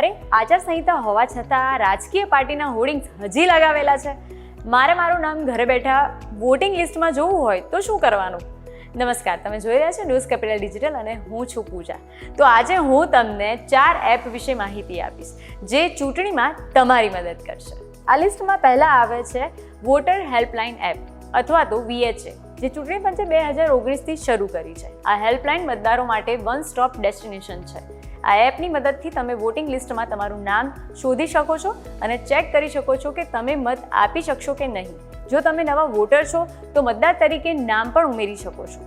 અરે, આચારસંહિતા હોવા છતાં રાજકીય પાર્ટીના હોર્ડિંગ્સ હજી લગાવેલા છે. મારે મારું નામ ઘરે બેઠા વોટિંગ લિસ્ટમાં જોવું હોય તો શું કરવાનું? નમસ્કાર, તમે જોઈ રહ્યા છો ન્યૂઝ કેપિટલ ડિજિટલ અને હું છું પૂજા. તો આજે હું તમને ચાર એપ વિશે માહિતી આપીશ, જે ચૂંટણીમાં તમારી મદદ કરશે. આ લિસ્ટમાં પહેલાં આવે છે વોટર હેલ્પલાઇન એપ, અથવા તો વીએચએ જે ચૂંટણી પંચે બે હજાર ઓગણીસથી શરૂ કરી છે. આ હેલ્પલાઇન મતદારો માટે વન સ્ટોપ ડેસ્ટિનેશન છે. આ એપની મદદથી તમે વોટિંગ લિસ્ટમાં તમારું નામ શોધી શકો છો અને ચેક કરી શકો છો કે તમે મત આપી શકશો કે નહીં. જો તમે નવા વોટર છો, તો મતદાર તરીકે નામ પણ ઉમેરી શકો છો.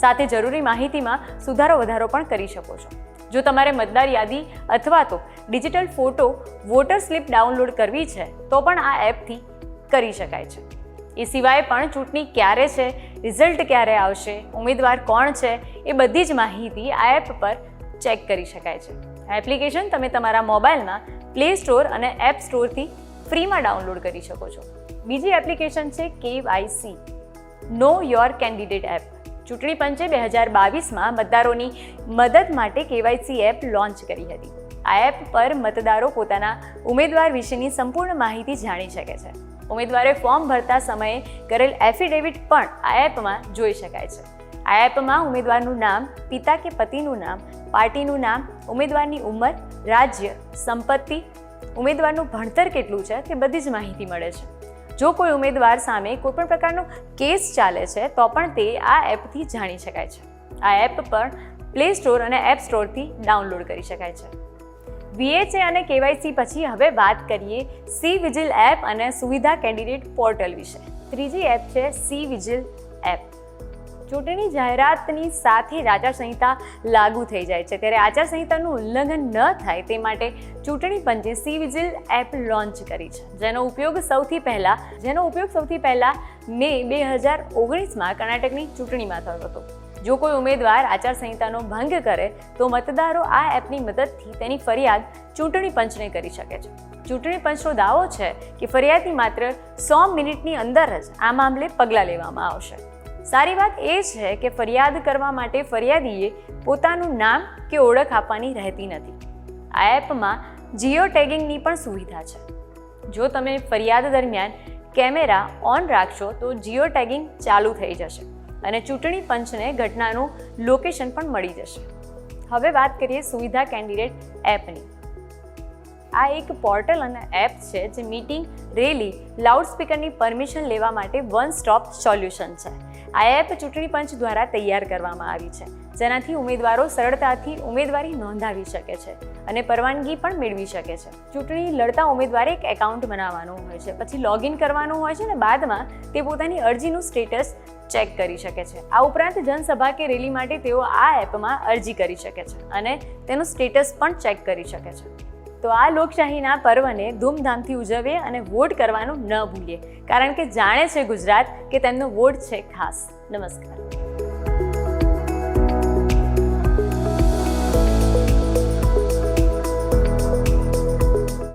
સાથે જરૂરી માહિતીમાં સુધારો વધારો પણ કરી શકો છો. જો તમારે મતદાર યાદી અથવા તો digital photo voter slip download કરવી છે, તો પણ આ એપથી કરી શકાય છે. એ સિવાય પણ ચૂંટણી ક્યારે છે રિઝલ્ટ ક્યારે આવશે, ઉમેદવાર કોણ છે, એ બધી જ માહિતી આ એપ પર ચેક કરી શકાય છે. આ એપ્લિકેશન તમે તમારા મોબાઈલમાં પ્લે સ્ટોર અને એપ સ્ટોરથી ફ્રીમાં ડાઉનલોડ કરી શકો છો. બીજી એપ્લિકેશન છે KYC. Know your candidate app ચૂંટણી પંચે બે હજાર બાવીસમાં મતદારોની મદદ માટે કેવાયસી એપ લોન્ચ કરી હતી. આ એપ પર મતદારો પોતાના ઉમેદવાર વિશેની સંપૂર્ણ માહિતી જાણી શકે છે. ઉમેદવારે ફોર્મ ભરતા સમયે કરેલ એફિડેવિટ પણ આ એપમાં જોઈ શકાય છે. આ એપમાં ઉમેદવારનું નામ, પિતા કે પતિનું નામ, પાર્ટીનું નામ, ઉમેદવારની ઉંમર, રાજ્ય, સંપત્તિ, ઉમેદવારનું ભણતર કેટલું છે તે બધી જ માહિતી મળે છે. જો કોઈ ઉમેદવાર સામે કોઈપણ પ્રકારનો કેસ ચાલે છે, તો પણ તે આ એપથી જાણી શકાય છે. આ એપ પણ પ્લે સ્ટોર અને એપ સ્ટોરથી ડાઉનલોડ કરી શકાય છે. વીએચએ અને કેવાયસી પછી હવે વાત કરીએ સી વિજિલ એપ અને સુવિધા કેન્ડિડેટ પોર્ટલ વિશે. ત્રીજી એપ છે સી વિજિલ એપ. ચૂંટણી જાહેરાતની સાથે જ આચારસંહિતા લાગુ થઈ જાય છે. ત્યારે આચારસંહિતાનું ઉલ્લંઘન ન થાય તે માટે ચૂંટણી પંચે સી વિજિલ એપ લોન્ચ કરી છે. જેનો ઉપયોગ સૌથી પહેલાં, જેનો ઉપયોગ સૌથી પહેલાં મે બે હજાર ઓગણીસમાં કર્ણાટકની ચૂંટણીમાં થયો હતો. જો કોઈ ઉમેદવાર આચારસંહિતાનો ભંગ કરે, તો મતદારો આ એપની મદદથી તેની ફરિયાદ ચૂંટણી પંચને કરી શકે છે. ચૂંટણી પંચનો દાવો છે કે ફરિયાદની માત્ર સો મિનિટની અંદર જ આ મામલે પગલાં લેવામાં આવશે. સારી વાત એ છે કે ફરિયાદ કરવા માટે ફરિયાદીએ પોતાનું નામ કે ઓળખ આપવાની રહેતી નથી. આ એપમાં જીઓ ટેગિંગની પણ સુવિધા છે. જો તમે ફરિયાદ દરમિયાન કેમેરા ઓન રાખશો તો જીઓ ટેગિંગ ચાલુ થઈ જશે અને ચૂંટણી પંચને ઘટનાનું લોકેશન પણ મળી જશે. હવે વાત કરીએ સુવિધા કેન્ડિડેટ એપની. આ એક પોર્ટલ અને એપ છે જે મીટિંગ રેલી લાઉડસ્પીકરની પરમિશન લેવા માટે વન સ્ટોપ સોલ્યુશન છે. આ એપ ચૂંટણી પંચ દ્વારા તૈયાર કરવામાં આવી છે, જેનાથી ઉમેદવારો સરળતાથી ઉમેદવારી નોંધાવી શકે છે અને પરવાનગી પણ મેળવી શકે છે. ચૂંટણી લડતા ઉમેદવારે એક એકાઉન્ટ બનાવવાનું હોય છે, પછી લોગિન કરવાનું હોય છે અને બાદમાં તે પોતાની અરજીનું સ્ટેટસ ચેક કરી શકે છે. આ ઉપરાંત જનસભા કે રેલી માટે તેઓ આ એપમાં અરજી કરી શકે છે અને તેનું સ્ટેટસ પણ ચેક કરી શકે છે. તો આ લોકશાહીના પર્વને ધૂમધામથી ઉજવીએ અને વોટ કરવાનું ન ભૂલીએ. કારણ કે જાણે છે ગુજરાત કે તેમનો વોટ છે ખાસ. નમસ્કાર.